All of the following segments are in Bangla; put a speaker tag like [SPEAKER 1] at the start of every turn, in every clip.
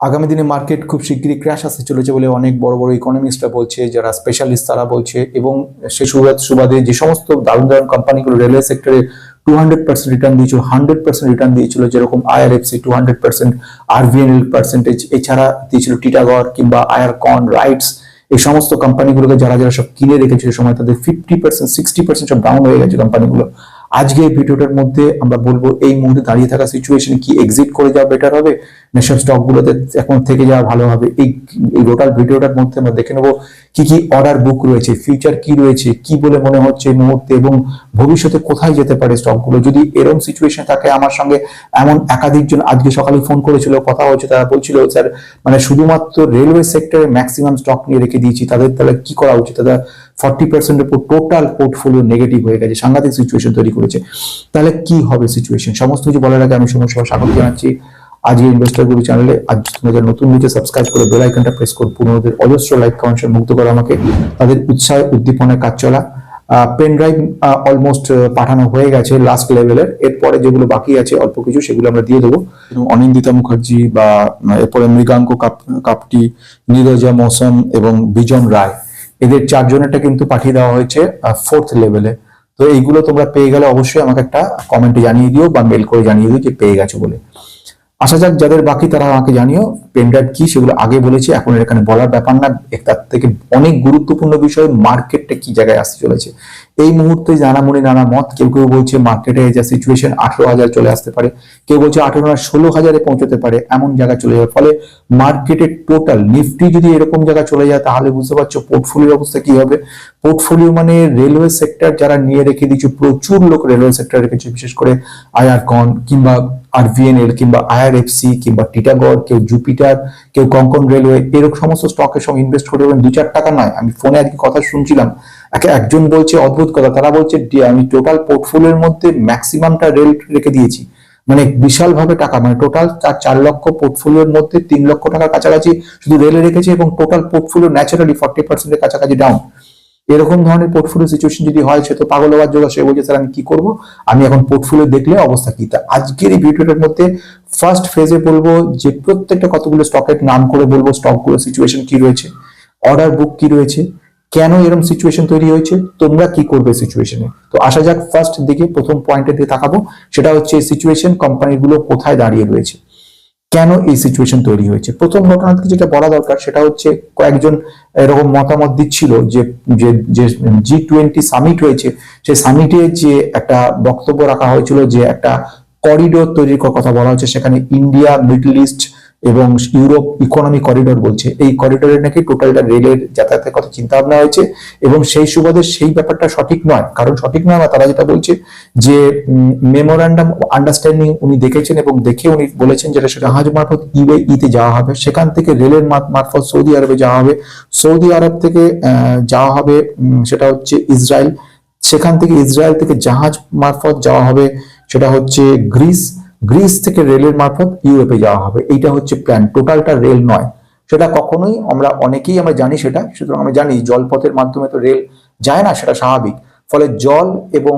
[SPEAKER 1] আগামী দিনে মার্কেট খুব শিগগিরই ক্র্যাশ আসতে চলেছে বলে অনেক বড় বড় ইকোনমিস্টরা বলছে, যারা স্পেশালিস্ট তারা বলছে এবং সে সুবাদ, সুবাদে যে সমস্ত দারুণ দারুণ কোম্পানিগুলো রেলওয়ে সেক্টরে টু হান্ড্রেড পার্সেন্ট রিটার্ন দিয়েছিল হান্ড্রেড পার্সেন্ট রিটার্ন দিয়েছিল, যেরকম IRFC two hundred percent RVNL percentage এছাড়া দিয়েছিল টিটাগড় কিংবা আয়ারকন রাইটস এই সমস্ত কোম্পানিগুলোকে যারা যারা সব কিনে রেখেছিল সময়, তাদের ফিফটি পার্সেন্ট সিক্সটি পার্সেন্ট সব ডাউন হয়ে গেছে কোম্পানিগুলো আজকে এই ভিডিওটার মধ্যে আমরা বলব, এই মুহূর্তে দাঁড়িয়ে থাকা সিচুয়েশন কি এক্সিট করে যাওয়া বেটার হবে? না সব স্টকগুলোতে এখন থেকে যাওয়া ভালো হবে। এই এই টোটাল ভিডিওটার মধ্যে আমরা দেখে নেব কি কি অর্ডার বুক রয়েছে ফিউচার কি রয়েছে, কি বলে মনে হচ্ছে এই মুহূর্তে এবং ভবিষ্যতে কোথায় যেতে পারে স্টকগুলো যদি এরকম সিচুয়েশন থাকে আমার সঙ্গে এমন একাধিক জন আজকে সকালে ফোন করেছিল, কথা হয়েছে, তারা বলছিল, স্যার মানে শুধুমাত্র রেলওয়ে সেক্টরে ম্যাক্সিমাম স্টক নিয়ে রেখে দিয়েছি, তাদের তাহলে কি করা উচিত? তাদের ফর্টি পার্সেন্টের উপর টোটাল পোর্টফোলিও নেগেটিভ হয়ে গেছে, সাংঘাতিক সিচুয়েশন তৈরি করেছে। তাহলে কি হবে সিচুয়েশন সমস্ত কিছু বলার আগে আমি সময় সবাই স্বাগত জানাচ্ছি। আজকে ইনভেস্টর গুরু চ্যানেলে আজ তোমরা যারা নতুন নিচে সাবস্ক্রাইব করে বেল আইকনটা প্রেস করে, পুরোনোদের অজস্র লাইক কমেন্ট মুক্ত করে আমাকে। তাদের উৎসাহ, উদ্দীপনায় কাজ চলা। পেন ড্রাইভ অলমোস্ট পাঠানো হয়ে গেছে লাস্ট লেভেলের এরপরে যেগুলো বাকি আছে, অল্প কিছু, সেগুলো আমরা দিয়ে দেবো। অনিন্দিতা মুখার্জি বা এরপরে মৃগাঙ্ক কাপ- কাপটি, নীরজা মৌসম এবং বিজন রায়। এদের চারজনেরটা কিন্তু পাঠিয়ে দেওয়া হয়েছে ফোর্থ লেভেলে তো এইগুলো তোমরা পেয়ে গেলে অবশ্যই আমাকে একটা কমেন্টে জানিয়ে দিও বা মেল করে জানিয়ে দিও যে পেয়ে গেছো বলে। আসা যাক যাদের বাকি, তারা আমাকে জানিও। পেন ড্রাইভ কি, সেগুলো আগে বলেছি, এখন এখানে বলার ব্যাপার না। তার থেকে অনেক গুরুত্বপূর্ণ বিষয় মার্কেটটা কি জায়গায় আসতে চলেছে। এই মুহূর্তে নানা মনে নানা মত, কেউ কেউ বলছে মার্কেটে যা সিচুয়েশন আঠেরো হাজার চলে আসতে পারে, কেউ বলছে আঠেরো হাজার ষোলো হাজারে পৌঁছতে পারে, এমন জায়গায় চলে যাবে ফলে মার্কেটের টোটাল নিফটি যদি এরকম জায়গায় চলে যায়, তাহলে বুঝতে পারছ পোর্টফোলিওর অবস্থা কি হবে? পোর্টফোলিও মানে রেলওয়ে সেক্টর যারা নিয়ে রেখে দিচ্ছে প্রচুর লোক রেলওয়ে সেক্টর রেখেছে, বিশেষ করে আইআরকন কিংবা আরভিএনএল কিংবা আইআরএফসি কিংবা টিটাগড় কেউ জুপিটার কেউ কঙ্কন রেলওয়ে এরকম সমস্ত স্টকের সঙ্গে ইনভেস্ট করে দু চার টাকা নয়, আমি ফোনে আজকে কথা শুনছিলাম একজন বলছে অদ্ভুত কথা। তারা বলছে আমি টোটাল পোর্টফোলিওর মধ্যে ম্যাক্সিমামটা রেল রেখে দিয়েছি। মানে বিশাল ভাবে টাকা মানে টোটাল তার চার লক্ষ পোর্টফোলিওর মধ্যে তিন লক্ষ টাকার কাছাকাছি শুধু রেলে রেখেছে এবং টোটাল পোর্টফোলিও ন্যাচারালি ফর্টি পার্সেন্টের কাছাকাছি ডাউন এরকম ধরনের পোর্টফোলিও সিচুয়েশন যদি হয়, সে তো পাগল হওয়ার যোগ সে বলছে, স্যার, আমি কি করব? আমি এখন পোর্টফোলিও দেখলে অবস্থা কি? তা আজকের এই ভিডিওটার মধ্যে ফার্স্ট ফেজে বলব যে প্রত্যেকটা কতগুলো স্টকের নাম করে বলব স্টকগুলো সিচুয়েশন কি রয়েছে অর্ডার বুক কি রয়েছে কেন এরকম সিচুয়েশন তৈরি হয়েছে? তোমরা কি করবে সিচুয়েশনে তো আসা যাক ফার্স্ট দিকে প্রথম পয়েন্টের দিকে তাকাবো। সেটা হচ্ছে সিচুয়েশন কোম্পানিগুলো কোথায় দাঁড়িয়ে রয়েছে। কেন এই সিচুয়েশন তৈরি হয়েছে? প্রথম ঘটনা থেকে যেটা বলা দরকার, সেটা হচ্ছে কয়েকজন এরকম মতামত দিচ্ছিল যে যে জি টোয়েন্টি সামিট হয়েছে সেই সামিটে যে একটা বক্তব্য রাখা হয়েছিল যে একটা করিডোর তৈরির কথা বলা হচ্ছে সেখানে ইন্ডিয়া মিডল ইস্ট এবং ইউরোপ ইকোনমি করিডোর বলছে। এই করিডোরের নাকি টোটালটা রেলের যাতায়াতের কথা চিন্তা ভাবনা হয়েছে এবং সেই সুবাদে সেই ব্যাপারটা সঠিক নয়। কারণ সঠিক নয় না, তারা যেটা বলছে যে মেমোরান্ডাম আন্ডারস্ট্যান্ডিং উনি দেখেছেন এবং দেখে উনি বলেছেন যেটা সেটা জাহাজ মারফত ইউএ ইতে যাওয়া হবে। সেখান থেকে রেলের মারফত সৌদি আরবে যাওয়া হবে। সৌদি আরব থেকে যাওয়া হবে সেটা হচ্ছে ইসরায়েল। সেখান থেকে ইসরায়েল থেকে জাহাজ মারফত যাওয়া হবে। সেটা হচ্ছে গ্রিস। গ্রিস থেকে রেলের মারফত ইউরোপে যাওয়া হবে। এইটা হচ্ছে প্ল্যান টোটালটা রেল নয়। সেটা কখনোই আমরা অনেকেই আমরা জানি সেটা। সুতরাং আমরা জানি জলপথের মাধ্যমে তো রেল যায় না, সেটা স্বাভাবিক। ফলে জল এবং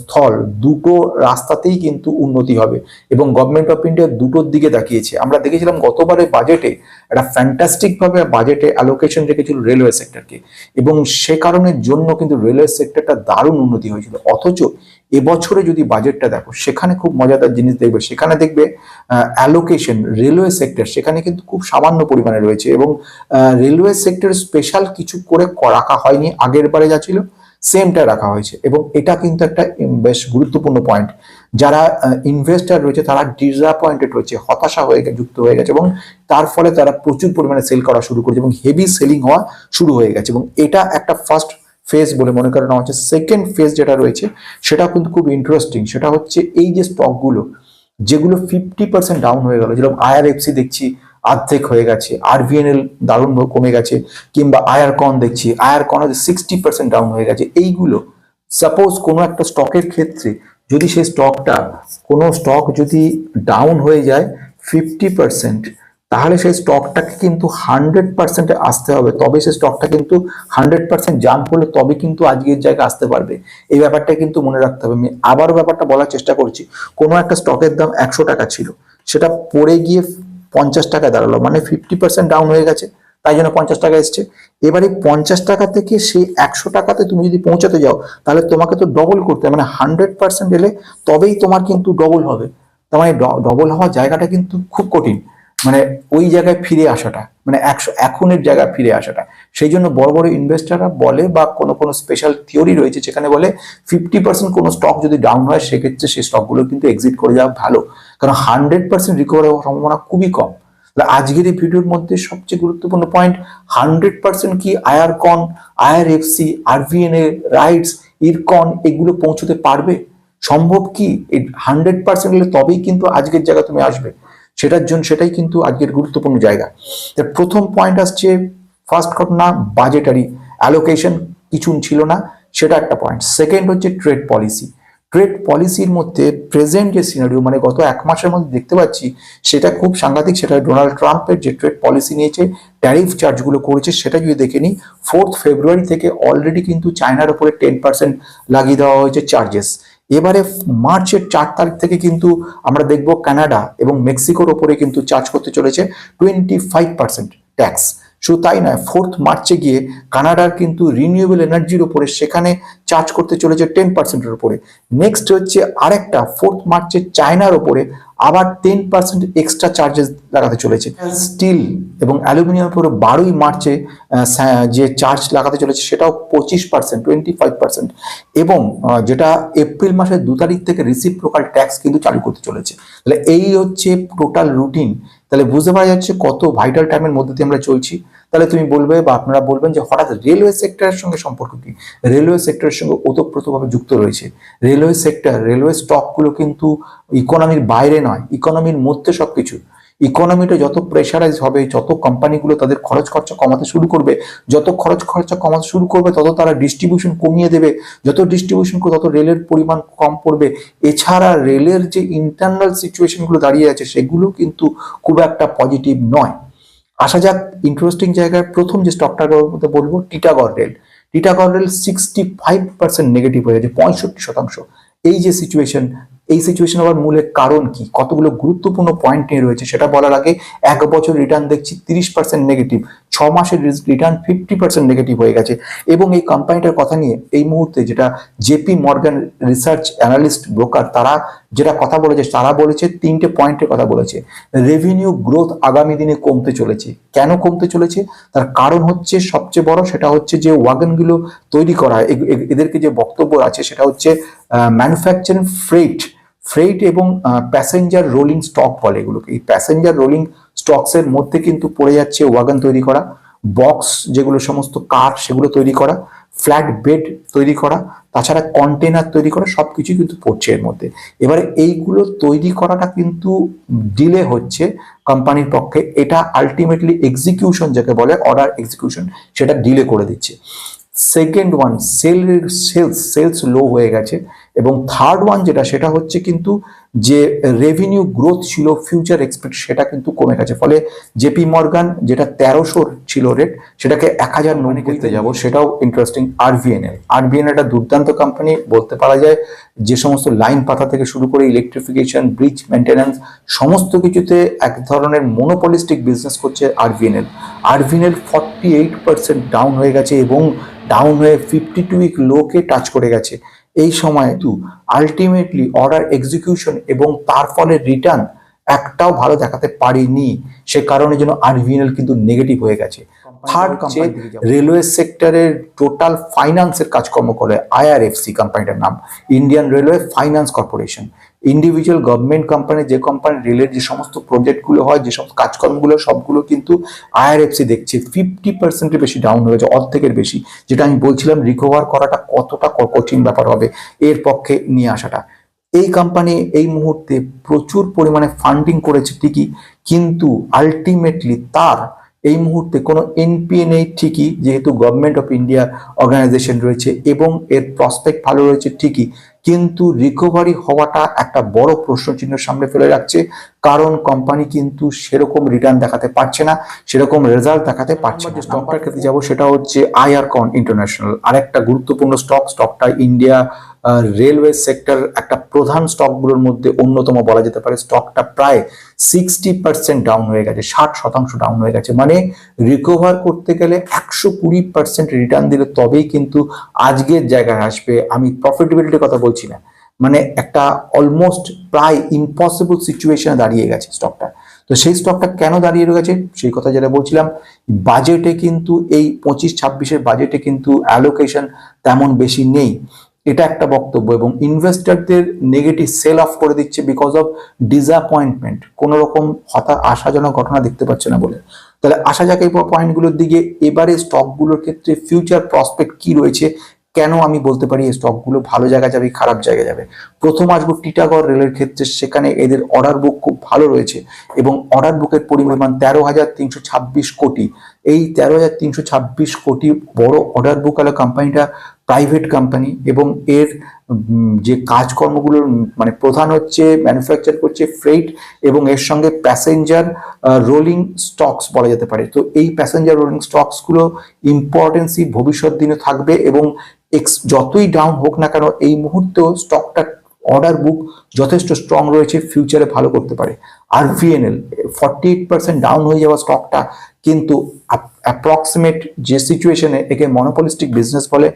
[SPEAKER 1] স্থল দুটো রাস্তাতেই কিন্তু উন্নতি হবে। এবং গভর্নমেন্ট অফ ইন্ডিয়া দুটোর দিকে তাকিয়েছে। আমরা দেখেছিলাম গতবারে বাজেটে একটা ফ্যান্টাস্টিক ভাবে বাজেটে অ্যালোকেশন রেখেছিল রেলওয়ে সেক্টরকে এবং সে কারণের জন্য কিন্তু রেলওয়ে সেক্টরটা দারুণ উন্নতি হয়েছিল। অথচ এবছরে যদি বাজেটটা দেখো, সেখানে খুব মজাদার জিনিস দেখবে। সেখানে দেখবে অ্যালোকেশন রেলওয়ে সেক্টর সেখানে কিন্তু খুব সামান্য পরিমাণে রয়েছে। এবং রেলওয়ে সেক্টর স্পেশাল কিছু করে রাখা হয়নি। আগের বারে যা ছিল সেমটা রাখা হয়েছে। এবং এটা কিন্তু একটা বেশ গুরুত্বপূর্ণ পয়েন্ট যারা ইনভেস্টার রয়েছে, তারা ডিসঅ্যাপয়েন্টেড হয়েছে হতাশা হয়ে যুক্ত হয়ে গেছে এবং তার ফলে তারা প্রচুর পরিমাণে সেল করা শুরু করেছে এবং হেভি সেলিং হওয়া শুরু হয়ে গেছে। এবং এটা একটা ফার্স্ট ফেজ বলে মনে করানো হচ্ছে সেকেন্ড ফেজ যেটা রয়েছে সেটা কিন্তু খুব ইন্টারেস্টিং সেটা হচ্ছে এই যে স্টকগুলো যেগুলো ফিফটি পার্সেন্ট ডাউন হয়ে গেল, যেরকম আইআরএফসি দেখছি অর্ধেক হয়ে গেছে। আর আরভিএনএল দারুণ কমে গেছে, কিংবা আয়ারকন দেখছি আয়ারকন সিক্সটি পার্সেন্ট ডাউন হয়ে গেছে। এইগুলো সাপোজ কোনো একটা স্টকের ক্ষেত্রে যদি সেই স্টকটা কোনো স্টক যদি ডাউন হয়ে যায় ফিফটি পার্সেন্ট তাহলে সেই স্টকটাকে কিন্তু হান্ড্রেড পার্সেন্টে আসতে হবে। তবে সেই স্টকটা কিন্তু হান্ড্রেড পার্সেন্ট জাম্প হলে তবে কিন্তু আজকের জায়গায় আসতে পারবে। এই ব্যাপারটা কিন্তু মনে রাখতে হবে। আমি আবারও ব্যাপারটা বলার চেষ্টা করছি। কোনো একটা স্টকের দাম একশো টাকা ছিল। সেটা পড়ে গিয়ে পঞ্চাশ টাকা দাঁড়াল মানে ফিফটি পার্সেন্ট ডাউন হয়ে গেছে, তাই জন্য পঞ্চাশ টাকা এসছে। এবারে পঞ্চাশ টাকা থেকে সেই একশো টাকাতে তুমি যদি পৌঁছাতে যাও, তাহলে তোমাকে তো ডবল করতে মানে হান্ড্রেড পার্সেন্ট এলে তবেই তোমার কিন্তু ডবল হবে। তার মানে ডবল হওয়ার জায়গাটা কিন্তু খুব কঠিন মানে ওই জায়গায় ফিরে আসাটা মানে একশো, এখনের জায়গায় ফিরে আসাটা। সেই জন্য বড় বড় ইনভেস্টাররা বলে বা কোনো কোনো স্পেশাল থিওরি রয়েছে যেখানে বলে ফিফটি পার্সেন্ট কোনো স্টক যদি ডাউন হয়, সেক্ষেত্রে সেই স্টকগুলো কিন্তু এক্সিট করে যাওয়া ভালো। কারণ হান্ড্রেড পার্সেন্ট রিকভার হওয়ার সম্ভাবনা খুবই কম। তাহলে আজকের এই ভিডিওর মধ্যে সবচেয়ে গুরুত্বপূর্ণ পয়েন্ট হান্ড্রেড পার্সেন্ট কি IRCON IRFC RVNL, rites, IRCON এগুলো পৌঁছতে পারবে? সম্ভব কি? হান্ড্রেড পার্সেন্ট হলে তবেই কিন্তু আজকের জায়গা তুমি আসবে। সেটার জন্য সেটাই কিন্তু আজকের গুরুত্বপূর্ণ জায়গা। প্রথম পয়েন্ট আসছে ফার্স্ট ঘটনা বাজেটারি অ্যালোকেশন কিছু ছিল না, সেটা একটা পয়েন্ট সেকেন্ড হচ্ছে ট্রেড পলিসি ট্রেড পলিসির মধ্যে প্রেজেন্ট যে সিনারিও মানে গত এক মাসের মধ্যে দেখতে পাচ্ছি, সেটা খুব সাংঘাতিক, সেটা ডোনাল্ড ট্রাম্পের যে ট্রেড পলিসি নিয়েছে ট্যারিফ চার্জগুলো করেছে, সেটা যদি দেখে নিই ফোর্থ ফেব্রুয়ারি থেকে অলরেডি কিন্তু চায়নার উপরে টেন পার্সেন্ট লাগিয়ে দেওয়া হয়েছে চার্জেস এবারে মার্চের চার তারিখ থেকে কিন্তু আমরা দেখব কানাডা এবং মেক্সিকোর ওপরে কিন্তু চার্জ করতে চলেছে টোয়েন্টি ফাইভ পার্সেন্ট ট্যাক্স শুধু তাই নয় ফোর্থ মার্চে গিয়ে কানাডার কিন্তু রিনিউয়েবল এনার্জির উপরে সেখানে চার্জ করতে চলেছে টেন পার্সেন্টের উপরে। নেক্সট হচ্ছে আরেকটা ফোর্থ মার্চে চায়নার ওপরে আবার টেন পার্সেন্ট এক্সট্রা চার্জেস লাগাতে চলেছে। স্টিল এবং অ্যালুমিনিয়ামের উপরে বারোই মার্চে যে চার্জ লাগাতে চলেছে সেটাও পঁচিশ পার্সেন্ট টোয়েন্টি ফাইভ পার্সেন্ট এবং যেটা এপ্রিল মাসের দু তারিখ থেকে রিসিভ রিসিপ্রোকাল ট্যাক্স কিন্তু চালু করতে চলেছে। তাহলে এই হচ্ছে টোটাল রুটিন তাহলে বুঝতে পারা যাচ্ছে কত ভাইটাল টাইমের মধ্যে দিয়ে আমরা চলছি। তাহলে তুমি বলবে বা আপনারা বলবেন যে হঠাৎ রেলওয়ে সেক্টরের সঙ্গে সম্পর্ক কি? রেলওয়ে সেক্টরের সঙ্গে ওতপ্রোতভাবে যুক্ত রয়েছে। রেলওয়ে সেক্টর রেলওয়ে স্টকগুলো কিন্তু ইকোনমির বাইরে নয় ইকোনমির মধ্যে সব কিছু ইকোনমিটা যত প্রেশারাইজ হবে, যত কোম্পানিগুলো তাদের খরচ খরচা কমাতে শুরু করবে, যত খরচ খরচা কমাতে শুরু করবে, তত তারা ডিস্ট্রিবিউশন কমিয়ে দেবে। যত ডিস্ট্রিবিউশন তত রেলের পরিমাণ কম পড়বে। এছাড়া রেলের যে ইন্টারনাল সিচুয়েশনগুলো দাঁড়িয়ে আছে, সেগুলো কিন্তু খুব একটা পজিটিভ নয়। আসা যাক ইন্টারেস্টিং জায়গায় প্রথম যে স্টকটার মধ্যে বলব Titagarh rail Titagarh rail sixty five percent negative হয়ে গেছে, পঁয়ষট্টি শতাংশ। এই যে সিচুয়েশন এই সিচুয়েশন আবার মূলের কারণ কি? কতগুলো গুরুত্বপূর্ণ পয়েন্ট নিয়ে রয়েছে সেটা বলার আগে এক বছর রিটার্ন দেখছি তিরিশ পার্সেন্ট নেগেটিভ ছ মাসের রিটার্ন ফিফটি পার্সেন্ট নেগেটিভ হয়ে গেছে। এবং এই কোম্পানিটার কথা নিয়ে এই মুহূর্তে যেটা JP Morgan research analyst broker তারা যেটা কথা বলেছে, তারা বলেছে, তিনটে পয়েন্টের কথা বলেছে। রেভিনিউ গ্রোথ আগামী দিনে কমতে চলেছে। কেন কমতে চলেছে? তার কারণ হচ্ছে সবচেয়ে বড় সেটা হচ্ছে যে ওয়াগনগুলো তৈরি করা এদেরকে যে বক্তব্য আছে সেটা হচ্ছে ম্যানুফ্যাকচারিং ফ্রেট ফ্রেট এবং প্যাসেঞ্জার রোলিং স্টক বলে এগুলোকে। এই প্যাসেঞ্জার রোলিং স্টকসের মধ্যে কিন্তু পড়ে যাচ্ছে ওয়াগন তৈরি করা বক্স যেগুলো সমস্ত কার সেগুলো তৈরি করা ফ্ল্যাট বেড তৈরি করা, তাছাড়া কন্টেনার তৈরি করা সব কিছুই কিন্তু পড়ছে এর মধ্যে। এবারে এইগুলো তৈরি করাটা কিন্তু ডিলে হচ্ছে কোম্পানির পক্ষে। এটা আলটিমেটলি এক্সিকিউশন যাকে বলে অর্ডার এক্সিকিউশন সেটা ডিলে করে দিচ্ছে। Second one sell sales sales low হয়ে গেছে। এবং থার্ড ওয়ান যেটা, সেটা হচ্ছে কিন্তু যে রেভিনিউ গ্রোথ ছিল ফিউচার এক্সপেক্ট সেটা কিন্তু কমে গেছে। ফলে জেপি মর্গান যেটা তেরোশোর ছিল রেট সেটাকে এক হাজার নব্বইতে যাব। সেটাও ইন্টারেস্টিং আর আরভিএনএল আরভিএনএল একটা দুর্দান্ত কোম্পানি বলতে পারা যায় যে সমস্ত লাইন পাতা থেকে শুরু করে ইলেকট্রিফিকেশন ব্রিজ মেনটেন্যান্স সমস্ত কিছুতে এক ধরনের মনোপলিস্টিক বিজনেস করছে RVNL RVNL forty eight percent down হয়ে গেছে এবং ডাউন হয়ে ফিফটি টু উইক লোকে টাচ করে গেছে। এই সময় তু আলটিমেটলি অর্ডার এক্সিকিউশন এবং তার ফলে রিটার্ন একটাও ভালো দেখাতে পারিনি। সে কারণে যেন আরভিএনএল কিন্তু নেগেটিভ হয়ে গেছে। থার্ড কোম্পানি রেলওয়ে সেক্টরের টোটাল ফাইন্যান্সের কাজকর্ম করে আইআরএফসি কোম্পানিটার নাম। Indian railway finance corporation individual government company যে কোম্পানি রেলের যে সমস্ত প্রজেক্টগুলো হয়, যে সমস্ত কাজকর্মগুলো, সবগুলো কিন্তু আইআরএফসি দেখছে। ফিফটি পার্সেন্টের বেশি ডাউন হয়ে গেছে, অর্ধেকের বেশি। যেটা আমি বলছিলাম রিকভার করাটা কতটা কঠিন ব্যাপার হবে, এর পক্ষে নিয়ে আসাটা। এই কোম্পানি এই মুহূর্তে প্রচুর পরিমাণে ফান্ডিং করেছে ঠিকই, কিন্তু আলটিমেটলি তার এই মুহূর্তে কোনো এনপিএ নেই ঠিকই, যেহেতু গভর্নমেন্ট অফ ইন্ডিয়া অর্গানাইজেশন রয়েছে এবং এর প্রসপেক্ট ভালো রয়েছে ঠিকই। কিন্তু রিকভারি হওয়াটা একটা বড় প্রশ্নচিহ্নের সামনে ফেলে রাখছে কারণ কোম্পানি কিন্তু সেরকম রিটার্ন দেখাতে পারছে না সেরকম রেজাল্ট দেখাতে পারছে না। স্টকটার ক্ষেত্রে যাব সেটা হচ্ছে আইআরকন ইন্টারন্যাশনাল আরেকটা গুরুত্বপূর্ণ স্টক স্টকটা ইন্ডিয়া রেলওয়ে সেক্টর একটা প্রধান স্টকগুলোর মধ্যে অন্যতম বলা যেতে পারে। স্টকটা প্রায় সিক্সটি পার্সেন্ট ডাউন হয়ে গেছে, ষাট শতাংশ ডাউন হয়ে গেছে। মানে রিকভার করতে গেলে একশো কুড়ি পার্সেন্ট রিটার্ন দিলে তবেই কিন্তু আজকের জায়গায় আসবে। আমি প্রফিটেবিলিটির কথা বলছি না। মানে একটা অলমোস্ট প্রায় ইম্পসিবল সিচুয়েশনে দাঁড়িয়ে গেছে স্টকটা তো সেই স্টকটা কেন দাঁড়িয়ে রয়েছে? সেই কথা যেটা বলছিলাম বাজেটে কিন্তু এই পঁচিশ ছাব্বিশের বাজেটে কিন্তু অ্যালোকেশন তেমন বেশি নেই। এটা একটা বক্তব্য এবং ইনভেস্টরদের নেগেটিভ সেল অফ করে দিচ্ছে বিকজ অফ ডিসঅ্যাপয়েন্টমেন্ট কোনো রকম হতা আশাজনক ঘটনা দেখতে পাচ্ছে না বলে। তাহলে আসা যাক এই পয়েন্টগুলোর দিকে এবারে স্টকগুলোর ক্ষেত্রে ফিউচার প্রসপেক্ট কি রয়েছে কেন আমি বলতে পারি এই স্টকগুলো ভালো জায়গা যাবে খারাপ জায়গায় যাবে? প্রথম আসব টিটাগড় রেলের ক্ষেত্রে সেখানে এদের অর্ডার বুক খুব ভালো রয়েছে এবং অর্ডার বুকের পরিমাণ তেরো হাজার তিনশো ছাব্বিশ কোটি। এই তেরো হাজার তিনশো ছাব্বিশ কোটি বড় অর্ডার বুক আলা কোম্পানিটা প্রাইভেট কোম্পানি এবং এর যে কাজকর্মগুলোর মানে প্রধান হচ্ছে ম্যানুফ্যাকচার করছে ফ্রেট এবং এর সঙ্গে প্যাসেঞ্জার রোলিং স্টকস বলা যেতে পারে। তো এই প্যাসেঞ্জার রোলিং স্টকসগুলো ইম্পর্টেন্সই ভবিষ্যৎ দিনে থাকবে এবং এক্স যতই ডাউন হোক না কেন, এই মুহূর্তেও স্টকটা অর্ডার বুক যথেষ্ট স্ট্রং রয়েছে ফিউচারে ভালো করতে পারে। RVNL forty eight percent down হয়ে যাওয়া স্টকটা কিন্তু অ্যাপ্রক্সিমেট যে সিচুয়েশনে একে মনোপলিস্টিক বিজনেস বলে,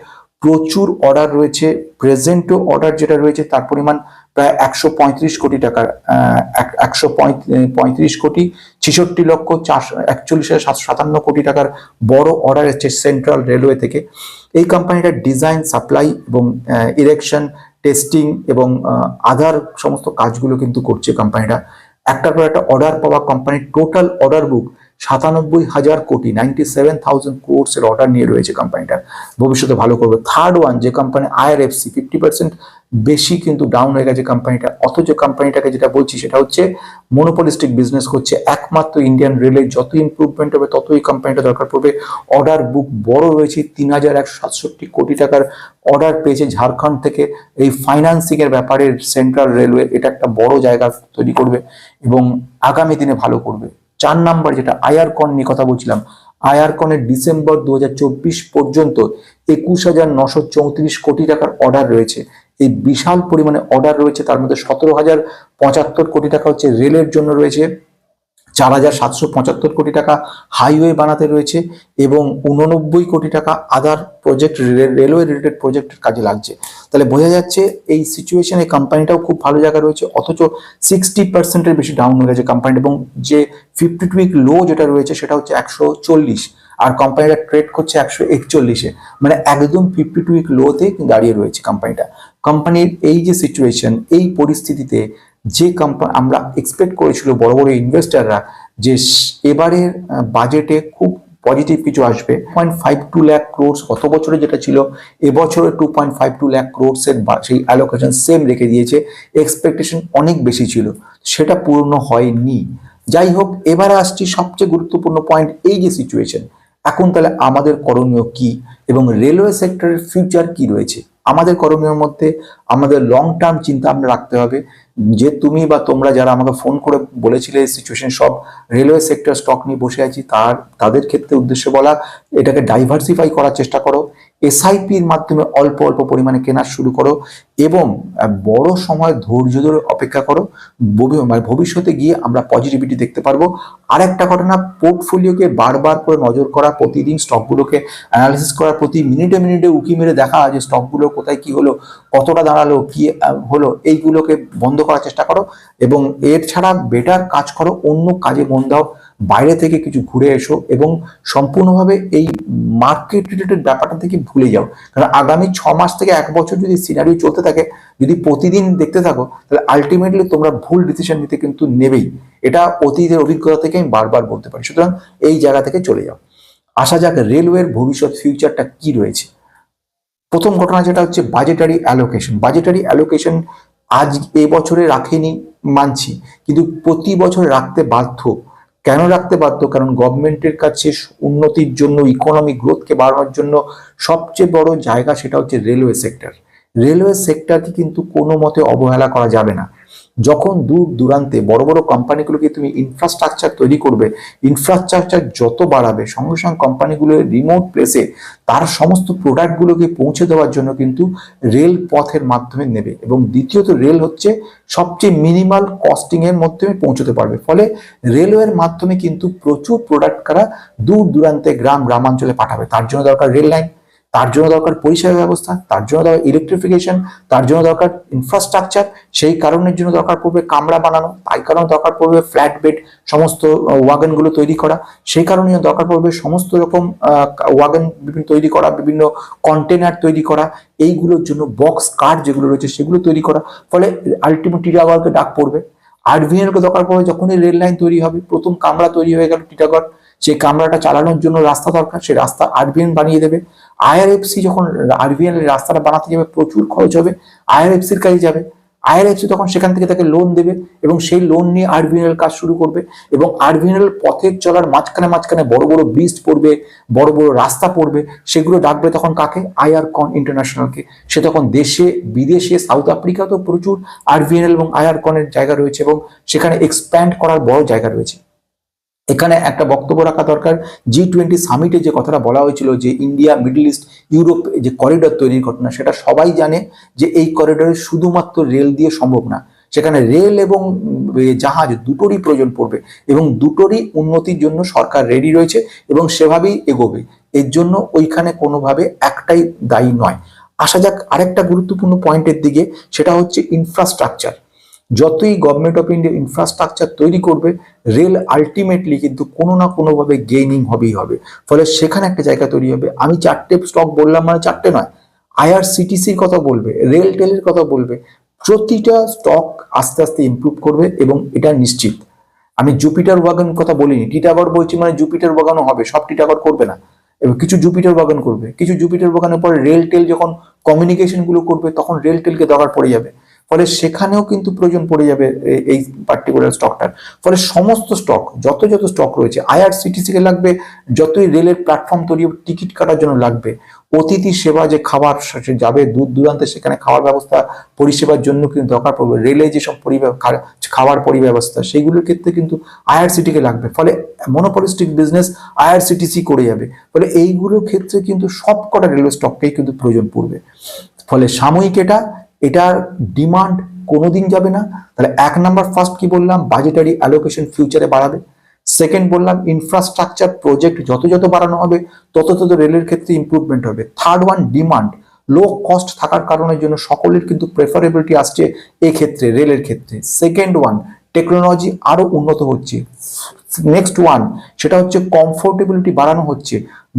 [SPEAKER 1] প্রচুর অর্ডার রয়েছে প্রেজেন্টও অর্ডার যেটা রয়েছে, তার পরিমাণ প্রায় একশো পঁয়ত্রিশ কোটি টাকার একশো পঁয়ত্রিশ কোটি, ছেষট্টি লক্ষ চারশো, একচল্লিশ হাজার সাতান্ন কোটি টাকার বড় অর্ডার এসছে সেন্ট্রাল রেলওয়ে থেকে। এই কোম্পানিটা ডিজাইন সাপ্লাই এবং ইরেকশন টেস্টিং এবং আধার সমস্ত কাজগুলো কিন্তু করছে কোম্পানিটা একটার পর একটা অর্ডার পাওয়া কোম্পানির টোটাল অর্ডার বুক সাতানব্বই হাজার কোটি নাইনটি সেভেন থাউজেন্ড কোর্সের অর্ডার নিয়ে রয়েছে কোম্পানিটা ভবিষ্যতে ভালো করবে। থার্ড ওয়ান যে কোম্পানি আইআরএফসি ফিফটি পার্সেন্ট বেশি কিন্তু ডাউন হয়ে গেছে কোম্পানিটা অথচ কোম্পানিটাকে যেটা বলছি সেটা হচ্ছে মনোপলিস্টিক বিজনেস করছে একমাত্র ইন্ডিয়ান রেলে যত ইমপ্রুভমেন্ট হবে, ততই কোম্পানিটা দরকার পড়বে। অর্ডার বুক বড় রয়েছে, তিন হাজার একশো সাতষট্টি কোটি টাকার অর্ডার পেয়েছে ঝাড়খণ্ড থেকে। এই ফাইন্যান্সিং এর ব্যাপারে সেন্ট্রাল রেলওয়ে এটা একটা বড় জায়গা তৈরি করবে এবং আগামী দিনে ভালো করবে। চার নাম্বার যেটা আয়ারকন নিয়ে কথা বলছিলাম আয়ারকনের ডিসেম্বর দু হাজার চব্বিশ পর্যন্ত একুশ হাজার নশো চৌত্রিশ কোটি টাকার অর্ডার রয়েছে। এই বিশাল পরিমাণে অর্ডার রয়েছে, তার মধ্যে সতেরো হাজার পঁচাত্তর কোটি টাকা হচ্ছে রেলের জন্য রয়েছে। চার হাজার সাতশো পঁচাত্তর কোটি টাকা হাইওয়ে বানাতে রয়েছে এবং উননব্বই কোটি টাকা আদার প্রজেক্ট রেলওয়ে রিলেটেড প্রজেক্টের কাজে লাগছে। তাহলে বোঝা যাচ্ছে এই সিচুয়েশনে কোম্পানিটাও খুব ভালো জায়গা রয়েছে, অথচ সিক্সটি পার্সেন্টের বেশি ডাউন হয়ে গেছে কোম্পানি এবং যে ফিফটি টু উইক লো যেটা রয়েছে সেটা হচ্ছে একশো চল্লিশ আর কোম্পানিটা ট্রেড করছে একশো একচল্লিশে মানে একদম ফিফটি টু উইক লোতে দাঁড়িয়ে রয়েছে কোম্পানিটা কোম্পানির এই যে সিচুয়েশন এই পরিস্থিতিতে যে কোম্পানি আমরা এক্সপেক্ট করেছিল বড় বড় ইনভেস্টাররা যে এবারের বাজেটে খুব পজিটিভ কিছু আসবে। Point five two lakh crores গত বছরে যেটা ছিল, এবছরে two point five two lakh ক্রোডসের সেই অ্যালোকেশন সেম রেখে দিয়েছে। এক্সপেকটেশন অনেক বেশি ছিল। সেটা পূর্ণ হয়নি। যাই হোক, এবারে আসছি সবচেয়ে গুরুত্বপূর্ণ পয়েন্ট এই যে সিচুয়েশন এখন তাহলে আমাদের করণীয় কি? এবং রেলওয়ে সেক্টরের ফিউচার কি রয়েছে? আমাদের করণীয় মধ্যে আমাদের লং টার্ম চিন্তা আমরা রাখতে হবে। যে তুমি বা তোমরা যারা আমাকে ফোন করে বলেছিলে সিচুয়েশন সব রেলওয়ে সেক্টর স্টক নিয়ে বসে আছি, তার, তাদের ক্ষেত্রে উদ্দেশ্য বলা, এটাকে ডাইভার্সিফাই করার চেষ্টা করো। এসআইপির মাধ্যমে অল্প অল্প পরিমাণে কেনা শুরু করো। এবং বড় সময় ধৈর্য ধরে অপেক্ষা করো। মানে ভবিষ্যতে গিয়ে আমরা পজিটিভিটি দেখতে পারব। আর একটা ঘটনা পোর্টফোলিওকে বারবার করে নজর করা, প্রতিদিন স্টকগুলোকে অ্যানালিসিস করা, প্রতি মিনিটে মিনিটে উকি মেরে দেখা যে স্টকগুলো কোথায় কি হলো, কতটা দাঁড়াল, কি হলো, এইগুলোকে বন্ধ করার চেষ্টা করো। এবং এর ছাড়া বেটার কাজ করো, অন্য কাজে মন দাও, বাইরে থেকে কিছু ঘুরে এসো এবং সম্পূর্ণভাবে এই মার্কেট রিলেটেড ব্যাপারটা থেকে ভুলে যাও। কারণ আগামী ছ মাস থেকে এক বছর যদি সিনারিও চলতে থাকে যদি প্রতিদিন দেখতে থাকো, তাহলে আলটিমেটলি তোমরা ভুল ডিসিশন নিতে কিন্তু নেবেই। এটা অতীতের অভিজ্ঞতা থেকে আমি বারবার বলতে পারি। সুতরাং এই জায়গা থেকে চলে যাও। আসা যাক রেলওয়ের ভবিষ্যৎ ফিউচারটা কি রয়েছে। প্রথম ঘটনা যেটা হচ্ছে বাজেটারি অ্যালোকেশন বাজেটারি অ্যালোকেশন আজ এ বছরে রাখেনি, মানছি। কিন্তু প্রতি বছর রাখতে বাধ্য। কেন রাখতে বাধ্য? কারণ গভর্নমেন্টের কাছে উন্নতির জন্য ইকোনমি গ্রোথকে বাড়ানোর জন্য সবচেয়ে বড় জায়গা সেটা হচ্ছে রেলওয়ে সেক্টর রেলওয়ে সেক্টরকে কিন্তু কোনো মতে অবহেলা করা যাবে না। যখন দূর দূরান্তে বড় বড় কোম্পানিগুলোকে তুমি ইনফ্রাস্ট্রাকচার তৈরি করবে ইনফ্রাস্ট্রাকচার যত বাড়াবে, সঙ্গে সঙ্গে কোম্পানিগুলো রিমোট প্লেসে তার সমস্ত প্রোডাক্টগুলোকে পৌঁছে দেওয়ার জন্য কিন্তু রেল পথের মাধ্যমে নেবে এবং দ্বিতীয়ত রেল হচ্ছে সবচেয়ে মিনিমাল কস্টিং এর মাধ্যমে পৌঁছতে পারবে। ফলে রেলওয়ের মাধ্যমে কিন্তু প্রচুর প্রোডাক্ট কারা দূর দূরান্তে গ্রাম, গ্রামাঞ্চলে পাঠাবে। তার জন্য দরকার রেল লাইন তার জন্য দরকার পরিষেবা ব্যবস্থা, তার জন্য দরকার ইলেকট্রিফিকেশন তার জন্য দরকার ইনফ্রাস্ট্রাকচার সেই কারণের জন্য দরকার পড়বে কামরা বানানো, তাই কারণে দরকার পড়বে ফ্ল্যাট বেড সমস্ত ওয়াগনগুলো তৈরি করা, সেই কারণে দরকার পড়বে সমস্ত রকম ওয়াগন বিভিন্ন তৈরি করা, বিভিন্ন কন্টেনার তৈরি করা, এইগুলোর জন্য বক্স কার্ড যেগুলো রয়েছে সেগুলো তৈরি করা, ফলে আলটিমেট টিটাগড়কে ডাক পড়বে। আরভিএল কে দরকার পড়বে যখনই রেল লাইন তৈরি হবে, প্রথম কামরা তৈরি হয়ে গেল টিটাগড়, সেই কামরাটা চালানোর জন্য রাস্তা দরকার, সেই রাস্তা আরবিএন বানিয়ে দেবে। আইআরএফসি যখন আরবিএন এর রাস্তাটা বানাতে যাবে, প্রচুর খরচ হবে আইআরএফসির কাছে যাবে। আইআরএফসি তখন সেখান থেকে তাকে লোন দেবে এবং সেই লোন নিয়ে আরবিএনএল কাজ শুরু করবে এবং আরবিএনএল পথের চলার মাঝখানে মাঝখানে বড় বড় ব্রিজ পড়বে, বড় বড় রাস্তা পড়বে, সেগুলো ডাকবে তখন কাকে? আইআর কন ইন্টারন্যাশনালকে সে তখন দেশে, বিদেশে সাউথ আফ্রিকাতেও প্রচুর আরবিএনএল এবং আইআর কনের জায়গা রয়েছে এবং সেখানে এক্সপ্যান্ড করার বড় জায়গা রয়েছে। এখানে একটা বক্তব্য রাখা দরকার। জি টোয়েন্টি সামিটে যে কথাটা বলা হয়েছিল যে ইন্ডিয়া, মিডল ইস্ট, ইউরোপ যে করিডর তৈরির ঘটনা, সেটা সবাই জানে যে এই করিডরে শুধুমাত্র রেল দিয়ে সম্ভব না। সেখানে রেল এবং জাহাজ দুটোরই প্রয়োজন পড়বে এবং দুটোরই উন্নতির জন্য সরকার রেডি রয়েছে এবং সেভাবেই এগোবে। এর জন্য ওইখানে কোনোভাবে একটাই দায়ী নয়। আসা যাক আরেকটা গুরুত্বপূর্ণ পয়েন্টের দিকে, সেটা হচ্ছে ইনফ্রাস্ট্রাকচার যতই গভর্নমেন্ট অফ ইন্ডিয়া ইনফ্রাস্ট্রাকচার তৈরি করবে রেল আলটিমেটলি কিন্তু কোনো না কোনোভাবে গেইনিং হবেই হবে। ফলে সেখানে একটা জায়গা তৈরি হবে। আমি চারটে স্টক বললাম মানে চারটে নয়। আইআরসিটিসির কথা বলবে রেল টেলের কথা বলবে, প্রতিটা স্টক আস্তে আস্তে ইমপ্রুভ করবে এবং এটা নিশ্চিত। আমি জুপিটার ওয়াগন কথা বলিনি। টিটাগড় বলছি মানে জুপিটার ওয়াগনও হবে, সব টিটাগড় করবে না। এবং কিছু জুপিটার বাগান করবে। কিছু জুপিটার বাগানের পরে রেল টেল যখন কমিউনিকেশনগুলো করবে, তখন রেল টেলকে দরকার পড়ে যাবে। ফলে সেখানেও কিন্তু প্রয়োজন পড়ে যাবে এই পার্টিকুলার স্টকটার ফলে সমস্ত স্টক যত যত স্টক রয়েছে আইআরসিটিসি কে লাগবে, যতই রেলের প্ল্যাটফর্ম তৈরি টিকিট কাটার জন্য লাগবে। অতিথি সেবা যে খাবার যাবে দূর দূরান্তে, সেখানে খাওয়ার ব্যবস্থা, পরিষেবার জন্য কিন্তু দরকার পড়বে। রেলে যেসব খাবার পরিব্যবস্থা, সেইগুলোর ক্ষেত্রে কিন্তু আইআরসিটি কে লাগবে। ফলে মনোপলিস্টিক বিজনেস আইআরসিটিসি করে যাবে। ফলে এইগুলোর ক্ষেত্রে কিন্তু সব কটা রেলওয়ে স্টককেই কিন্তু প্রয়োজন পড়বে। ফলে সাময়িক এটা এটার ডিমান্ড কোনো দিন যাবে না। তাহলে এক নাম্বার ফার্স্ট কি বললাম? বাজেটারি অ্যালোকেশন ফিউচারে বাড়াবে। সেকেন্ড বললাম ইনফ্রাস্ট্রাকচার প্রজেক্ট যত যত বাড়ানো হবে, তত তত রেলের ক্ষেত্রে ইমপ্রুভমেন্ট হবে। Third one demand low cost থাকার কারণের জন্য সকলের কিন্তু প্রেফারেবিলিটি আসছে এক্ষেত্রে রেলের ক্ষেত্রে। সেকেন্ড ওয়ান টেকনোলজি আরও উন্নত হচ্ছে। নেক্সট ওয়ান সেটা হচ্ছে কমফোর্টেবিলিটি বাড়ানো হচ্ছে।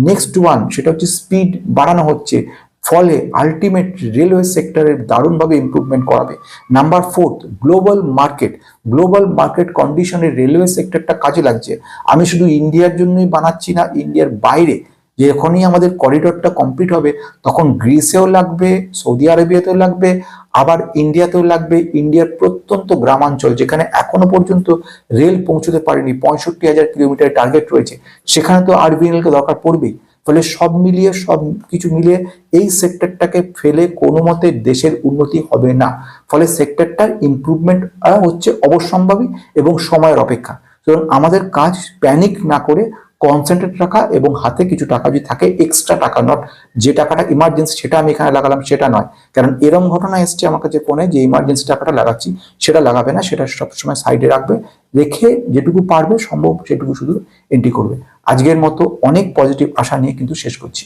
[SPEAKER 1] নেক্সট ওয়ান সেটা হচ্ছে স্পিড বাড়ানো হচ্ছে। ফলে আলটিমেট রেলওয়ে সেক্টরের দারুণভাবে ইমপ্রুভমেন্ট করাবে। Number fourth global market global market কন্ডিশনে রেলওয়ে সেক্টরটা কাজে লাগছে। আমি শুধু ইন্ডিয়ার জন্যই বানাচ্ছি না ইন্ডিয়ার বাইরে। যখনই আমাদের করিডোরটা কমপ্লিট হবে, তখন গ্রিসেও লাগবে সৌদি আরবিয়াতেও লাগবে, আবার ইন্ডিয়াতেও লাগবে। ইন্ডিয়ার প্রত্যন্ত গ্রামাঞ্চল, যেখানে এখনও পর্যন্ত রেল পৌঁছতে পারেনি, পঁয়ষট্টি হাজার কিলোমিটার টার্গেট রয়েছে। সেখানে তো আরবিএনএল কে দরকার পড়বেই। ফলে সব মিলিয়ে, সব কিছু মিলিয়ে এই সেক্টরটাকে ফেলে কোনো মতে দেশের উন্নতি হবে না। ফলে সেক্টরটার ইম্প্রুভমেন্ট হচ্ছে অবশ্যম্ভাবী এবং সময়ের অপেক্ষা। সুতরাং আমাদের কাজ প্যানিক না করে কনসেন্ট্রেট রাখা এবং হাতে কিছু টাকা যদি থাকে এক্সট্রা টাকা নট যে টাকাটা ইমার্জেন্সি সেটা আমি এখানে লাগালাম, সেটা নয়। কারণ এরম ঘটনা এসছে আমার কাছে ফোনে যে ইমার্জেন্সি টাকাটা লাগাচ্ছি, সেটা লাগাবে না, সেটা সবসময় সাইডে রাখবে, রেখে যেটুকু পারবে, সম্ভব সেটুকু শুধু এন্ট্রি করবে। আজকের মতো অনেক পজিটিভ আশা নিয়ে কিন্তু শেষ করছি।